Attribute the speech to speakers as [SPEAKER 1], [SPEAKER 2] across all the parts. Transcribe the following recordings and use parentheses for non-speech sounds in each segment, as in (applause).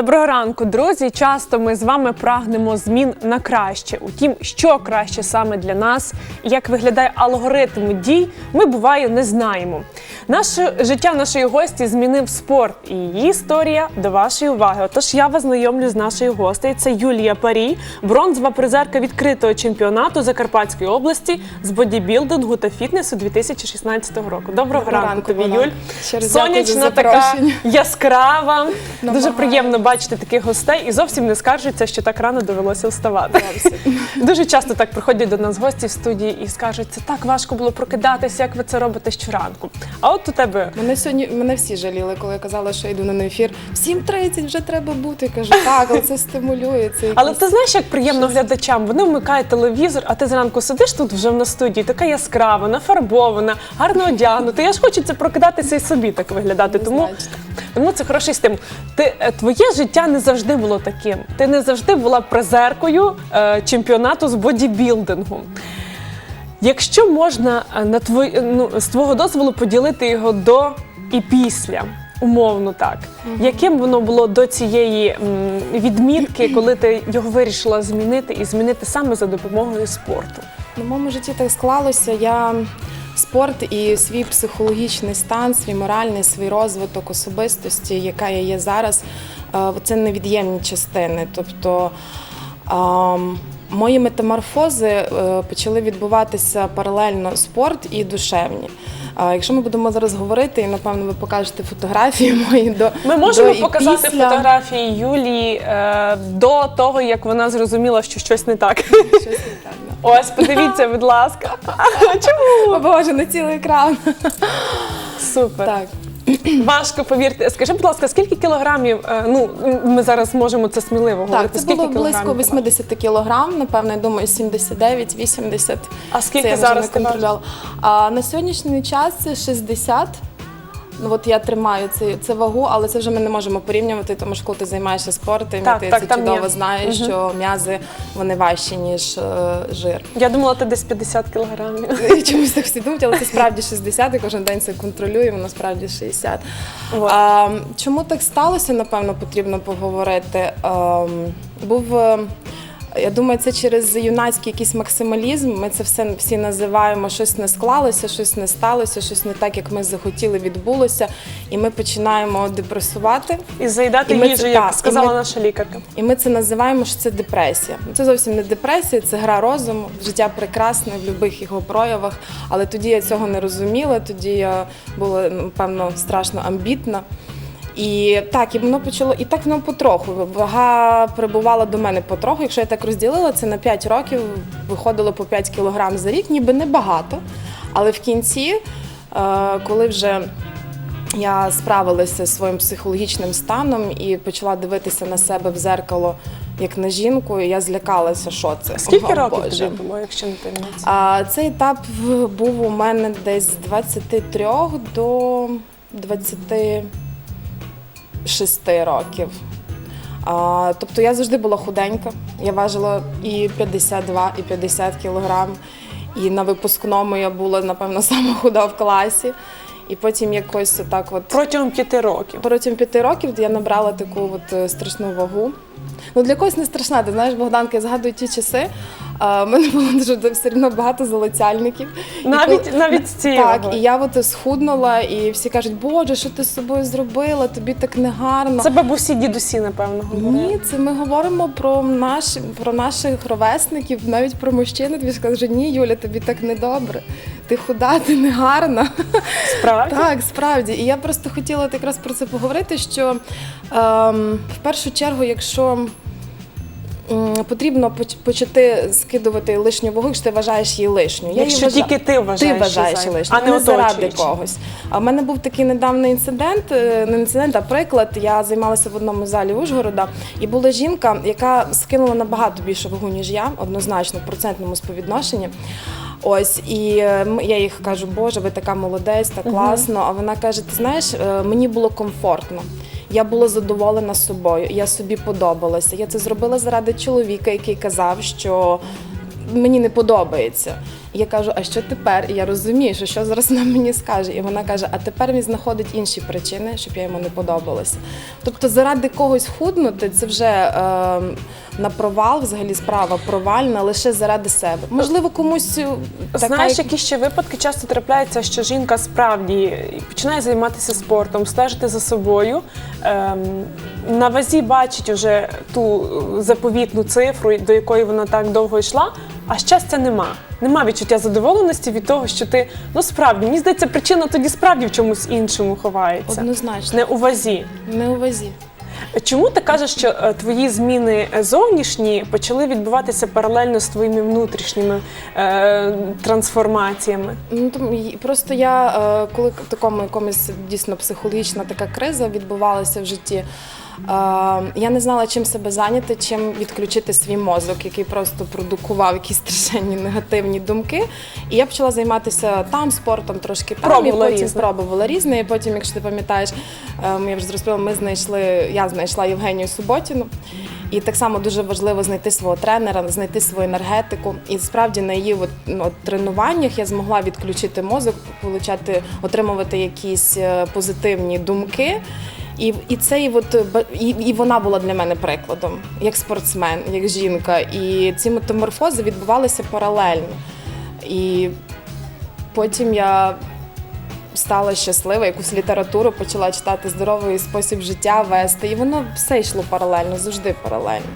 [SPEAKER 1] Доброго ранку, друзі. Часто ми з вами прагнемо змін на краще. Утім, що краще саме для нас і як виглядає алгоритм дій, ми буває не знаємо. Наше життя нашої гості змінив спорт, і її історія до вашої уваги. Отож, я вас знайомлю з нашою гостею. Це Юлія Парій, бронзова призерка відкритого чемпіонату Закарпатської області з бодібілдингу та фітнесу 2016 року. Доброго,
[SPEAKER 2] Доброго
[SPEAKER 1] ранку, тобі, Юль. Сонячна така яскрава. (laughs) Дуже приємно бачити таких гостей і зовсім не скаржиться, що так рано довелося вставати. Дуже часто так приходять до нас гості в студії і скажуть, це так важко було прокидатися, як ви це робите щоранку. А от у тебе
[SPEAKER 2] Мене сьогодні мене всі жаліли, коли я казала, що йду на ефір. В 7.30 вже треба бути. Я кажу, так, але це стимулює. Це
[SPEAKER 1] Але ти знаєш, як приємно глядачам. Вони вмикають телевізор, а ти зранку сидиш тут вже на студії, така яскрава, нафарбована, гарно одягнута. Я ж хочеться прокидатися і собі так виглядати. Тому,
[SPEAKER 2] Однозначно.
[SPEAKER 1] тому це хороший стимул. Ти е, твоє життя не завжди було таким. Ти не завжди була призеркою е, чемпіонату з бодібілдингу. Якщо можна е, на твой, е, ну, з твого дозволу поділити його до і після, умовно так, яким воно було до цієї відмітки, коли ти його вирішила змінити і змінити саме за допомогою спорту?
[SPEAKER 2] На моєму житті так склалося. Я спорт і свій психологічний стан, свій моральний, свій розвиток особистості, яка я є зараз, е, це невід'ємні частини. Тобто мої метаморфози е, почали відбуватися паралельно спорт і душевні. Якщо ми будемо зараз говорити, і напевно ви покажете фотографії (laughs) мої до
[SPEAKER 1] Ми можемо
[SPEAKER 2] до
[SPEAKER 1] показати
[SPEAKER 2] після.
[SPEAKER 1] фотографії Юлії е, до того, як вона зрозуміла, що щось не так.
[SPEAKER 2] Щось не так, да. (laughs)
[SPEAKER 1] Ось, подивіться, будь ласка. (laughs) Чому?
[SPEAKER 2] О Боже, на цілий екран.
[SPEAKER 1] Супер.
[SPEAKER 2] Так.
[SPEAKER 1] Важко повірте. Скажи, будь ласка, скільки кілограмів? е, Ну ми зараз можемо це сміливо говорити.
[SPEAKER 2] Так, це
[SPEAKER 1] скільки
[SPEAKER 2] було близько
[SPEAKER 1] кілограмів?
[SPEAKER 2] 80 кілограм, напевно, я думаю, 79-80.
[SPEAKER 1] А скільки
[SPEAKER 2] це я вже
[SPEAKER 1] зараз
[SPEAKER 2] не контролювала. А на сьогоднішній час це 60. Ну от я тримаю цю, цю вагу, але це вже ми не можемо порівнювати, тому що коли ти займаєшся спортом,
[SPEAKER 1] Так,
[SPEAKER 2] і ти
[SPEAKER 1] так,
[SPEAKER 2] це
[SPEAKER 1] там
[SPEAKER 2] чудово
[SPEAKER 1] є.
[SPEAKER 2] знаєш, що м'язи вони важчі, ніж е, жир.
[SPEAKER 1] Я думала, ти десь 50 кілограмів. (laughs)
[SPEAKER 2] Чомусь так всі думають, але це справді 60, і кожен день це контролюємо, насправді 60.
[SPEAKER 1] От.
[SPEAKER 2] А, чому так сталося, напевно, потрібно поговорити. А, був, е, я думаю, це через юнацький якийсь максималізм. Ми це все всі називаємо, щось не склалося, щось не сталося, щось не так, як ми захотіли, відбулося. І ми починаємо депресувати.
[SPEAKER 1] І заїдати
[SPEAKER 2] І ми
[SPEAKER 1] їжу,
[SPEAKER 2] це-
[SPEAKER 1] як
[SPEAKER 2] так, і
[SPEAKER 1] сказала
[SPEAKER 2] ми-
[SPEAKER 1] наша лікарка.
[SPEAKER 2] І ми це називаємо, що це депресія. Це зовсім не депресія, це гра розуму. Життя прекрасне в будь-яких його проявах. Але тоді я цього не розуміла, тоді я була, напевно, страшно амбітна. І так, і воно почало, і так воно потроху. Вага прибувала до мене потроху. Якщо я так розділила, це на 5 років виходило по 5 кілограм за рік, ніби небагато. Але в кінці, е, коли вже я справилася зі своїм психологічним станом і почала дивитися на себе в зеркало як на жінку. і Я злякалася, що це.
[SPEAKER 1] Скільки
[SPEAKER 2] О,
[SPEAKER 1] років
[SPEAKER 2] Боже.
[SPEAKER 1] тобі було, якщо не?
[SPEAKER 2] А, цей етап був у мене десь з 23 до 26 років. А, тобто я завжди була худенька. Я важила і 52, і 50 кілограм. І на випускному я була, напевно, (laughs) сама худа в класі. І потім якось так от
[SPEAKER 1] Протягом п'яти років.
[SPEAKER 2] Протягом п'яти років я набрала таку от е, страшну вагу. Ну, для когось не страшна, ти знаєш, Богданка, я згадую ті часи. А, в мене було дуже все одно багато залицяльників.
[SPEAKER 1] Навіть
[SPEAKER 2] коли-
[SPEAKER 1] навіть з
[SPEAKER 2] так, і я от схуднула, і всі кажуть, Боже, що ти з собою зробила? Тобі так негарно.
[SPEAKER 1] Це бабусі, дідусі, напевно, говорили.
[SPEAKER 2] Ні, це ми говоримо про наш, про наших ровесників, навіть про мужчин. Тобі скажуть, ні, Юля, тобі так недобре. Ти худа, ти негарна.
[SPEAKER 1] Справді?
[SPEAKER 2] Так, справді. І я просто хотіла от якраз про це поговорити, що ем, в першу чергу, якщо потрібно поч- почати скидувати лишню вагу, якщо ти вважаєш її лишньою. Я її
[SPEAKER 1] Якщо
[SPEAKER 2] вважаю-
[SPEAKER 1] тільки ти вважаєш,
[SPEAKER 2] ти вважаєш її лишньою,
[SPEAKER 1] а не
[SPEAKER 2] не заради когось. А в мене був такий недавній інцидент, е, не інцидент, а приклад. Я займалася в одному залі Ужгорода, і була жінка, яка скинула набагато більше вагу, ніж я, однозначно в процентному співвідношенні. Ось і е, я їх кажу, Боже, ви така молодець, так класно. А вона каже: Ти знаєш, е, мені було комфортно. Я була задоволена собою, я собі подобалася. Я це зробила заради чоловіка, який казав, що мені не подобається. І я кажу, а що тепер? І я розумію, що що зараз вона мені скаже. І вона каже: а тепер він знаходить інші причини, щоб я йому не подобалася. Тобто, заради когось худнути, це вже е, на провал, взагалі справа провальна, лише заради себе. Можливо, комусь е, така,
[SPEAKER 1] Знаєш,
[SPEAKER 2] як-
[SPEAKER 1] які ще випадки часто трапляються, що жінка справді починає займатися спортом, стежити за собою. Ем, на вазі бачить уже ту е, заповітну цифру, до якої вона так довго йшла, а щастя нема. Нема відчуття задоволеності від того, що ти ну справді мені здається, причина тоді справді в чомусь іншому ховається.
[SPEAKER 2] однозначно
[SPEAKER 1] Не у вазі.
[SPEAKER 2] не у вазі.
[SPEAKER 1] Чому ти кажеш, що е, твої зміни е, зовнішні почали відбуватися паралельно з твоїми внутрішніми е, трансформаціями?
[SPEAKER 2] Ну тому й- просто я е, коли в такому якомусь дійсно психологічна така криза відбувалася в житті. Я не знала, чим себе зайняти, чим відключити свій мозок, який просто продукував якісь страшенні негативні думки. І я почала займатися там спортом, трошки там
[SPEAKER 1] Пробувала
[SPEAKER 2] і потім
[SPEAKER 1] різне.
[SPEAKER 2] спробувала різне. І потім, якщо ти пам'ятаєш, ем, я вже розповіла, ми знайшли, я знайшла Євгенію Суботіну. І так само дуже важливо знайти свого тренера, знайти свою енергетику. І справді на її от, ну, от тренуваннях я змогла відключити мозок, получати, отримувати якісь е, позитивні думки. І, і це і, от, е, і, і вона була для мене прикладом, як спортсмен, як жінка. І ці метаморфози відбувалися паралельно. І потім я стала щаслива, якусь літературу почала читати, здоровий спосіб життя вести. І воно все йшло паралельно, завжди паралельно.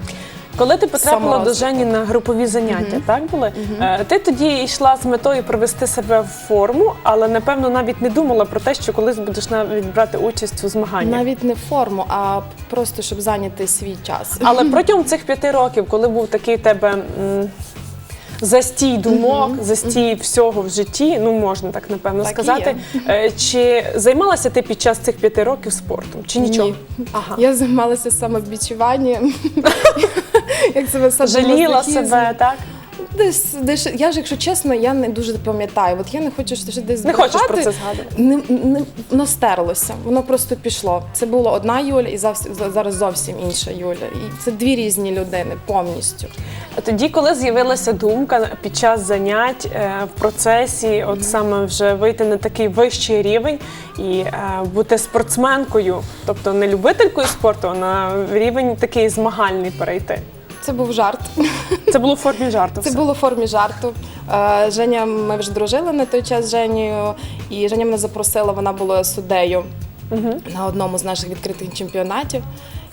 [SPEAKER 1] Коли ти потрапила до Жені на групові заняття, так були? Е, Ти тоді йшла з метою привести себе в форму, але напевно навіть не думала про те, що колись будеш навіть брати участь у змаганнях.
[SPEAKER 2] Навіть не в форму, а просто щоб зайняти свій час.
[SPEAKER 1] Але (laughs) протягом цих п'яти років, коли був такий тебе м, застій думок, застій всього в житті, ну можна так напевно
[SPEAKER 2] Так і
[SPEAKER 1] сказати. е, Чи займалася ти під час цих п'яти років спортом? Чи нічого?
[SPEAKER 2] Ні.
[SPEAKER 1] Ага.
[SPEAKER 2] Я займалася самовідчуванням. (laughs) (laughs) Як себе
[SPEAKER 1] Жаліла себе, так?
[SPEAKER 2] Десь, десь, я ж, якщо чесно, я не дуже пам'ятаю. От я не хочу що десь
[SPEAKER 1] Не хочеш про це згадувати?
[SPEAKER 2] Не, не, воно стерлося, воно просто пішло. Це була одна Юля і завс- зараз зовсім інша Юля. І це дві різні людини повністю.
[SPEAKER 1] А Тоді, коли з'явилася думка під час занять е, в процесі, от саме вже вийти на такий вищий рівень і е, бути спортсменкою, тобто не любителькою спорту, а на рівень такий змагальний перейти.
[SPEAKER 2] Це був жарт.
[SPEAKER 1] Це було в формі жарту.
[SPEAKER 2] Це
[SPEAKER 1] все.
[SPEAKER 2] було в формі жарту. Е, Женя, ми вже дружили на той час з Женєю, і Женя мене запросила, вона була суддею на одному з наших відкритих чемпіонатів.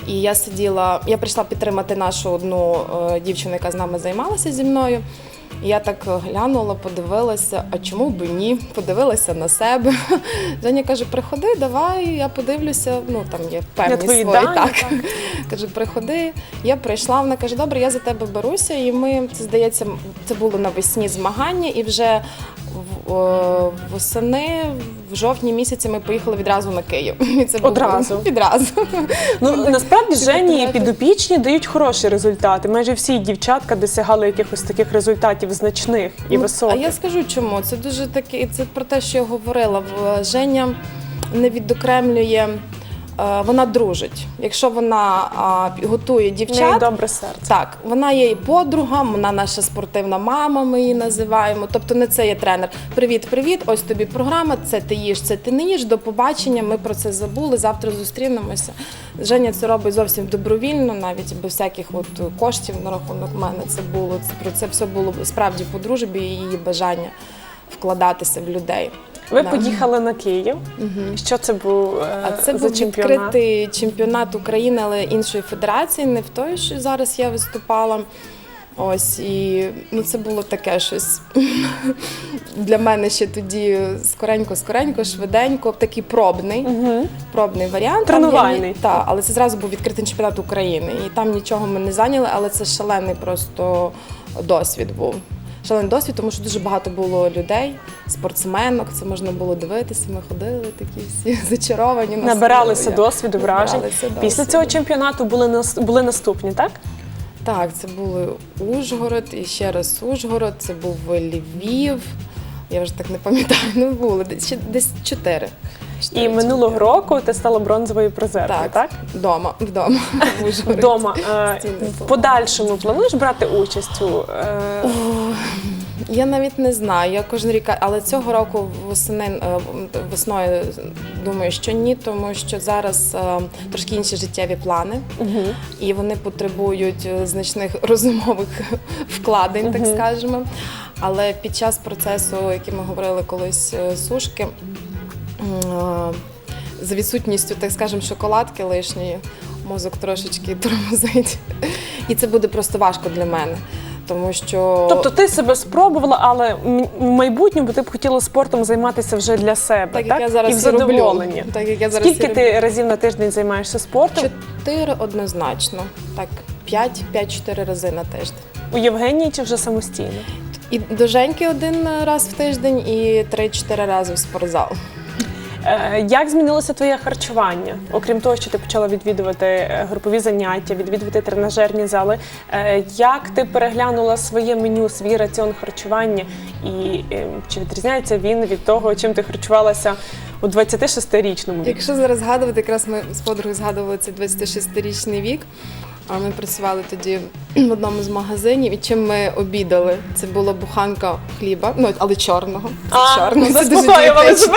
[SPEAKER 2] І я сиділа, я прийшла підтримати нашу одну е, дівчину, яка з нами займалася зі мною. Я так глянула, подивилася, а чому б ні? Подивилася на себе. (laughs) Женя каже: приходи, давай, я подивлюся. Ну там є певні
[SPEAKER 1] твої
[SPEAKER 2] свої.
[SPEAKER 1] дані,
[SPEAKER 2] так.
[SPEAKER 1] так. (laughs)
[SPEAKER 2] Каже, приходи. Я прийшла. Вона каже, добре, я за тебе беруся. І ми це здається, це було навесні змагання, і вже восени, в жовтні місяці ми поїхали відразу на Київ. (laughs) І це було
[SPEAKER 1] Одразу?
[SPEAKER 2] відразу.
[SPEAKER 1] Ну насправді Жені підопічні дають хороші результати. Майже всі дівчатка досягали якихось таких результатів значних і
[SPEAKER 2] Ну,
[SPEAKER 1] високих.
[SPEAKER 2] А я скажу чому. Це дуже таке, це про те, що я говорила. Женя не відокремлює. Е, Вона дружить. Якщо вона а, готує дівчат,
[SPEAKER 1] добре серце.
[SPEAKER 2] Так, вона є і подруга, вона наша спортивна мама, ми її називаємо. Тобто не це є тренер. Привіт, привіт, ось тобі програма, це ти їш, це ти не їш. До побачення, ми про це забули. Завтра зустрінемося. Женя це робить зовсім добровільно, навіть без всяких от коштів на рахунок мене це було. Це про це все було справді по дружбі і її бажання вкладатися в людей.
[SPEAKER 1] Ви поїхали на Київ. Що це був е,
[SPEAKER 2] А це
[SPEAKER 1] за
[SPEAKER 2] був
[SPEAKER 1] чемпіонат?
[SPEAKER 2] відкритий чемпіонат України, але іншої федерації, не в той, що зараз я виступала. Ось і ну це було таке щось (laughs) для мене ще тоді скоренько, скоренько, швиденько, такий пробний,
[SPEAKER 1] Мгм.
[SPEAKER 2] пробний варіант.
[SPEAKER 1] Тренувальний.
[SPEAKER 2] Так, але це зразу був відкритий чемпіонат України. І там нічого ми не зайняли, але це шалений просто досвід був. Шалений досвід, тому що дуже багато було людей, спортсменок. Це можна було дивитися. Ми ходили такі всі (laughs) зачаровані.
[SPEAKER 1] Набиралися досвіду, вражень.
[SPEAKER 2] Набиралися
[SPEAKER 1] Після цього чемпіонату були нас- були наступні, так?
[SPEAKER 2] Так, це були Ужгород і ще раз Ужгород, це був Львів. Я вже так не пам'ятаю. Ну було десь десь чотири.
[SPEAKER 1] І минулого року ти стала бронзовою призеркою, так?
[SPEAKER 2] Так, вдома, вдома. (laughs)
[SPEAKER 1] Вдома. Е, В подальшому плануєш брати участь у е,
[SPEAKER 2] Я навіть не знаю. Я кожен рік, але цього року восени е, весною думаю, що ні, тому що зараз е, трошки інші життєві плани, і вони потребують е, значних розумових (laughs) вкладень, так скажемо. Але під час процесу, який ми говорили колись сушки, за відсутністю, так скажемо, шоколадки лишньої, мозок трошечки (laughs) тормозить. І це буде просто важко для мене. Тому що
[SPEAKER 1] Тобто ти себе спробувала, але в майбутньому ти б хотіла спортом займатися вже для себе,
[SPEAKER 2] Так,
[SPEAKER 1] так?
[SPEAKER 2] як я зараз
[SPEAKER 1] і в
[SPEAKER 2] і роблю. Так, як я зараз
[SPEAKER 1] Скільки ти разів на тиждень займаєшся спортом?
[SPEAKER 2] чотири однозначно. Так, п'ять, п'ять-чотири рази на тиждень.
[SPEAKER 1] У Євгенії чи вже самостійно?
[SPEAKER 2] І до Женьки один раз в тиждень, і три-чотири рази в спортзал.
[SPEAKER 1] Е, Як змінилося твоє харчування? Окрім того, що ти почала відвідувати е, групові заняття, відвідувати тренажерні зали. е, Як ти переглянула своє меню, свій раціон харчування? І чи відрізняється він від того, чим ти харчувалася у 26-річному?
[SPEAKER 2] Якщо зараз згадувати, якраз ми з подругою згадували цей 26-річний вік. А ми працювали тоді в одному з магазинів, і чим ми обідали? Це була буханка хліба, ну але чорного.
[SPEAKER 1] А,
[SPEAKER 2] чорний,
[SPEAKER 1] ну,
[SPEAKER 2] це дуже дієтично.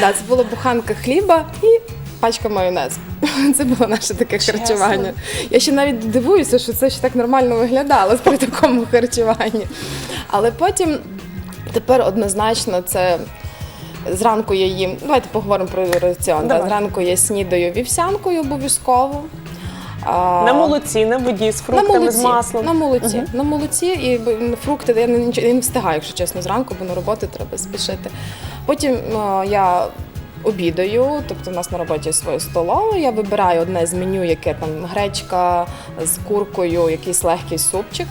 [SPEAKER 2] Да, це була буханка хліба і пачка майонезу. (laughs) Це було наше таке
[SPEAKER 1] Чесно?
[SPEAKER 2] харчування. Я ще навіть дивуюся, що це ще так нормально виглядало при такому харчуванні. Але потім тепер однозначно це. Зранку я їм, давайте поговоримо про раціон. Да.
[SPEAKER 1] Давай.
[SPEAKER 2] Зранку я снідаю вівсянкою обов'язково. А,
[SPEAKER 1] На молоці, на воді, з фруктами, з маслом.
[SPEAKER 2] На молоці. На молоці і б- фрукти я не, нічого- я не встигаю, якщо чесно, зранку, бо на роботу треба спішити. Потім е, я обідаю, тобто у нас на роботі є своє столове. Я вибираю одне з меню, яке там гречка з куркою, якийсь легкий супчик.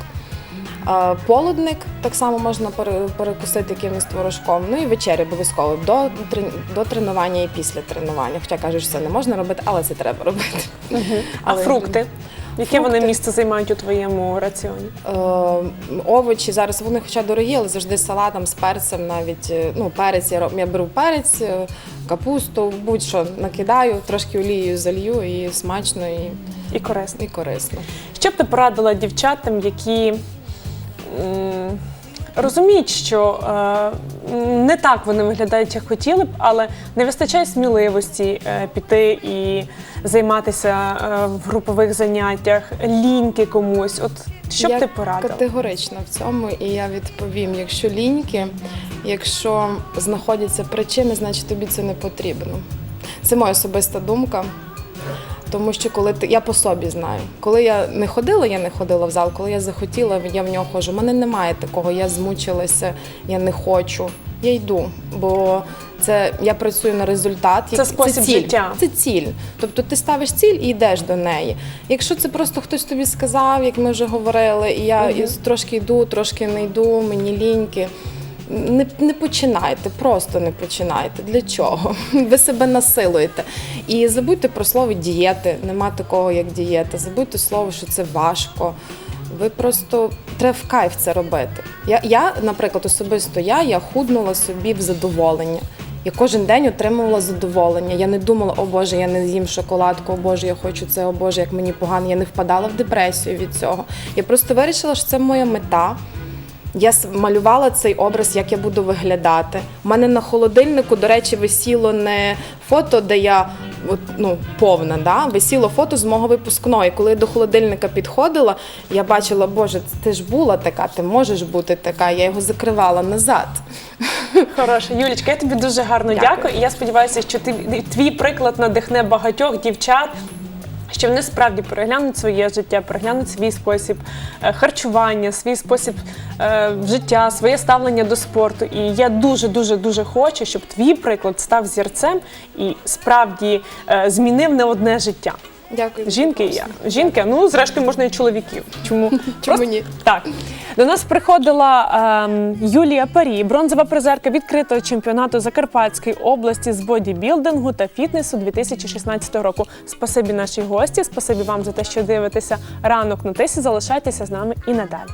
[SPEAKER 2] Е, Полудник так само можна пере- перекусити якимось творожком. Ну і вечеря обов'язково до, до тренування і після тренування. Хоча кажуть, що це не можна робити, але це треба робити.
[SPEAKER 1] А
[SPEAKER 2] Але-
[SPEAKER 1] фрукти? Яке вони
[SPEAKER 2] Фрукти.
[SPEAKER 1] місце займають у твоєму раціоні?
[SPEAKER 2] Е, овочі зараз вони хоча дорогі, але завжди з салатом, з перцем, навіть е, ну, перець я, роб- я беру перець, капусту, будь-що накидаю, трошки олією залью і смачно і,
[SPEAKER 1] І корисно.
[SPEAKER 2] і корисно.
[SPEAKER 1] Що б ти порадила дівчатам, які розуміють, що е, не так вони виглядають, як хотіли б, але не вистачає сміливості е, піти і займатися е, в групових заняттях, ліньки комусь. От що б
[SPEAKER 2] я
[SPEAKER 1] ти порадила?
[SPEAKER 2] категорична в цьому, і я відповім: якщо ліньки, якщо знаходяться причини, значить тобі це не потрібно. Це моя особиста думка. Тому що коли ти я по собі знаю, коли я не ходила, я не ходила в зал. Коли я захотіла, я в нього ходжу. У мене немає такого. Я змучилася, я не хочу. Я йду, бо це я працюю на результат.
[SPEAKER 1] Це спосіб
[SPEAKER 2] ціль.
[SPEAKER 1] життя.
[SPEAKER 2] Це ціль. Тобто ти ставиш ціль і йдеш до неї. Якщо це просто хтось тобі сказав, як ми вже говорили, і я і трошки йду, трошки не йду, мені ліньки. Не, не починайте, просто не починайте. Для чого? (laughs) Ви себе насилуєте. І забудьте про слово дієти. Нема такого, як дієта. Забудьте слово, що це важко. Ви просто треба в кайф це робити. Я, я, наприклад, особисто я, я худнула собі в задоволення. Я кожен день отримувала задоволення. Я не думала, о Боже, я не з'їм шоколадку, о Боже, я хочу це, о Боже, як мені погано. Я не впадала в депресію від цього. Я просто вирішила, що це моя мета. Я малювала цей образ, як я буду виглядати. У мене на холодильнику, до речі, висіло не фото, де я от, ну, повна, да? висіло фото з мого випускної. Коли я до холодильника підходила, я бачила, Боже, ти ж була така, ти можеш бути така. Я його закривала назад.
[SPEAKER 1] Хороша, Юлічка, я тобі дуже гарно
[SPEAKER 2] Дякую.
[SPEAKER 1] дякую. І я сподіваюся, що ти твій приклад надихне багатьох дівчат. Що вони справді переглянуть своє життя, переглянуть свій спосіб е, харчування, свій спосіб е, життя, своє ставлення до спорту. І я дуже, дуже, дуже хочу, щоб твій приклад став зірцем і справді е, змінив не одне життя.
[SPEAKER 2] Дякую.
[SPEAKER 1] Жінки і я. Жінки, ну зрештою можна і чоловіків. (laughs) Чому? Просто-
[SPEAKER 2] ні?
[SPEAKER 1] Так. До нас приходила ем, Юлія Парі, бронзова призерка відкритого чемпіонату Закарпатської області з бодібілдингу та фітнесу 2016 року. Спасибі нашій гості, спасибі вам за те, що дивитеся ранок на тисі. Залишайтеся з нами і надалі.